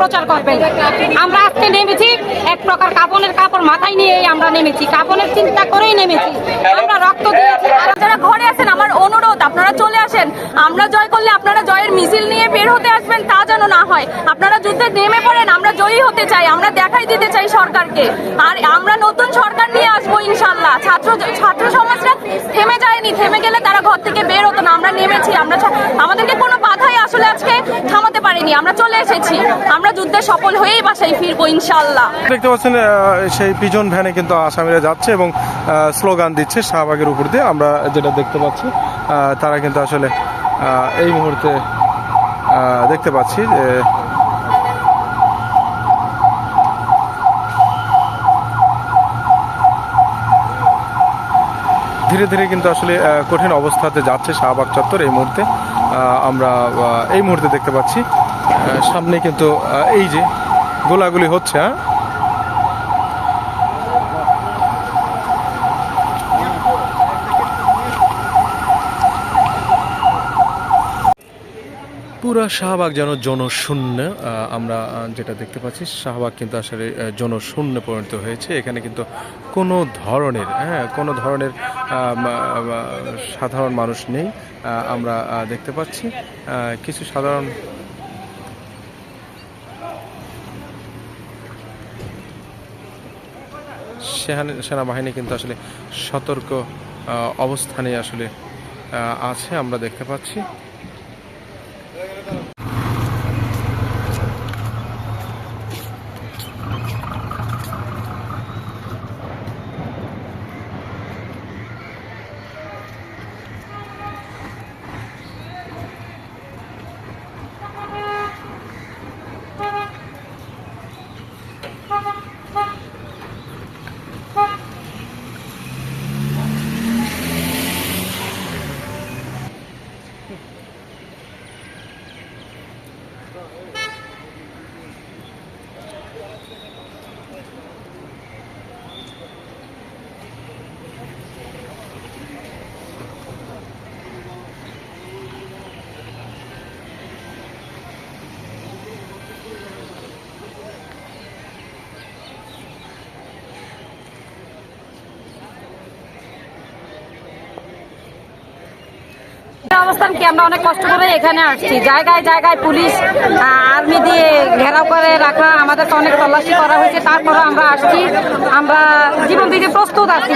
প্রচার করবেন। আমরা আজকে নেমেছি, এক প্রকার কাপনের কাপড় মাথায় নিয়ে আমরা নেমেছি। কাপনের চিন্তা করেই নেমেছি। আমরা রক্ত দিয়েছি। যারা ঘরে আছেন, আমার অনুরোধ, আপনারা চলে আসেন। আমরা জয় করলে আপনারা জয়ের মিছিল নিয়ে বের হতে আসবেন, তা যেন না হয়। আপনারা যুদ্ধে নেমে পড়েন, আমরা জয়ী হতে চাই। আমরা দেখাই দিতে চাই সরকারকে। আর আমরা নতুন সরকার নিয়ে আসব ইনশাল্লাহ ছাত্র ছাত্র সমাজরা থেমে যায়নি, থেমে গেলে তারা ঘর থেকে বের হতো না। আমরা নেমেছি, আমরা আমাদেরকে থামাতে আমরা চলে এসেছি। আমরা যুদ্ধে সফল হয়েই বাসায় ফিরবো ইনশাল্লাহ দেখতে পাচ্ছেন সেই পিজন ভ্যানে কিন্তু আসামিরা যাচ্ছে এবং স্লোগান দিচ্ছে, শাহবাগের উপর দিয়ে। আমরা যেটা দেখতে পাচ্ছি তারা কিন্তু আসলে এই মুহূর্তে দেখতে পাচ্ছি যে, ধীরে ধীরে কিন্তু আসলে কঠিন অবস্থাতে যাচ্ছে শাহবাগ চত্বর এই মুহূর্তে। আমরা এই মুহূর্তে দেখতে পাচ্ছি সামনে কিন্তু এই যে গোলাগুলি হচ্ছে হ্যাঁ? পুরা শাহবাগ যেন জনশূন্য আমরা যেটা দেখতে পাচ্ছি, শাহবাগ কিন্তু আসলে জনশূন্য পরিণত হয়েছে। এখানে কিন্তু কোনো ধরনের হ্যাঁ কোনো ধরনের সাধারণ মানুষ নেই আমরা দেখতে পাচ্ছি। কিছু সাধারণ সেনাবাহিনী কিন্তু আসলে সতর্ক অবস্থানে আসলে আছে আমরা দেখতে পাচ্ছি। Bro, অবস্থান কি? আমরা অনেক কষ্ট করে এখানে আসছি। জায়গায় জায়গায় পুলিশ আর্মি দিয়ে ঘেরাও করে রাখা আমাদের অনেক তল্লাশি করা হয়েছে। তারপরে আমরা আসছি। আমরা জীবন দিতে প্রস্তুত আছি।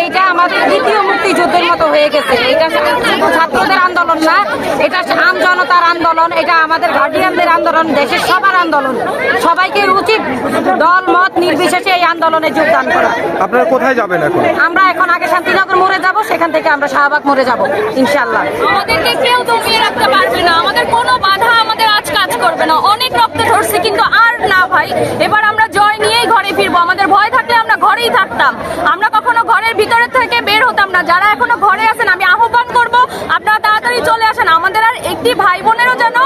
এইটা আমাদের দ্বিতীয় মুক্তিযুদ্ধের মতো হয়ে গেছে। এটা ছাত্র আন্দোলন না এটা আম জনতার আন্দোলন এটা আমাদের গার্ডিয়ানদের আন্দোলন দেশের সবার আন্দোলন। সবাইকে উচিত দল মত নির্বিশেষে এই আন্দোলনে যোগদান করা। আপনারা কোথায় যাবেন এখন? আমরা এখন আগে শান্তিনগর মোড়ে যাব সেখান থেকে আমরা শাহবাগ মোড়ে যাব ইনশাল্লাহ আমাদেরকে কেউ দমিয়ে রাখতে পারবে না। আমাদের কোনো বাধা আমাদের আজ কাজ করবে না। অনেক রক্ত ধরছে কিন্তু আর না ভাই এবার আমরা জয় নিয়েই ঘরে ফিরবো। আমাদের ভয় থাকলে আমরা ঘরেই থাকতাম। আমরা কখনো ঘরের ভিতরে থেকে বের হতাম না। যারা এখনও ঘরে আছেন আমি আহ্বান আপনারা তাড়াতাড়ি চলে আসেন। আমাদের আর একটি ভাই বোনেরও যেন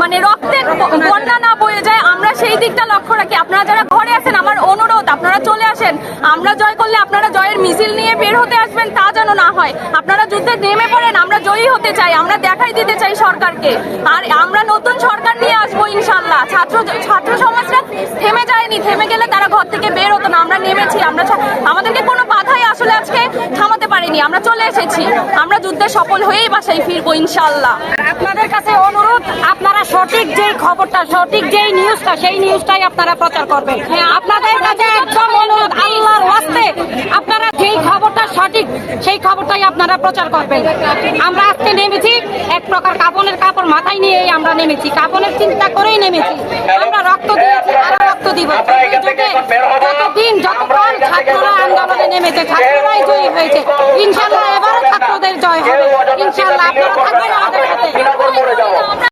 মানে রক্তের বন্যা না বয়ে যায়, আমরা সেই দিকটা লক্ষ্য রাখি। আপনারা যারা ঘরে আছেন, আমার অনুরোধ, আপনারা চলে আসেন। আমরা জয় করলে আপনারা জয়ের মিছিল নিয়ে বের হতে আসবেন, তা যেন না হয়। আপনারা যুদ্ধে নেমে পড়েন, আমরা জয়ী হতে চাই, আমরা দেখাই দিতে চাই সরকারকে। আর আমরা নতুন সরকার নিয়ে আসব ইনশাল্লাহ ছাত্র ছাত্র সমাজরা থেমে যায়নি, থেমে গেলে তারা ঘর থেকে বের হতো না, আমরা নেমেছি, আমরা আমাদেরকে কোনো বাধাই আসলে আজকে থামাতে পারেনি আমরা চলে এসেছি। আমরা যুদ্ধে সফল হয়েই বাসায় ফিরবো ইনশাল্লাহ আপনাদের কাছে অনুরোধ আপনারা সঠিক যেই খবরটা সঠিক যেই নিউজটা সেই নিউজটাই আপনারা প্রচার করবেন। আপনাদের কাছে একদম অনুরোধ আল্লাহর ওয়াস্তে আপনারা যেই খবরটা সঠিক সেই খবরটাই আপনারা প্রচার করবেন। আমরা আজকে নেমেছি এক প্রকার কাপনের কাপড় মাথায় নিয়েই আমরা নেমেছি। কাপনের চিন্তা করেই নেমেছি। আমরা রক্ত দিয়েছি আরও রক্ত দিব। যতদিন আন্দোলনে নেমেছে ছাত্ররাই জয়ী হয়েছে। ইনশাল্লাহ এবারও ছাত্রদের জয় হবে। ইনশাল্লাহ আপনারা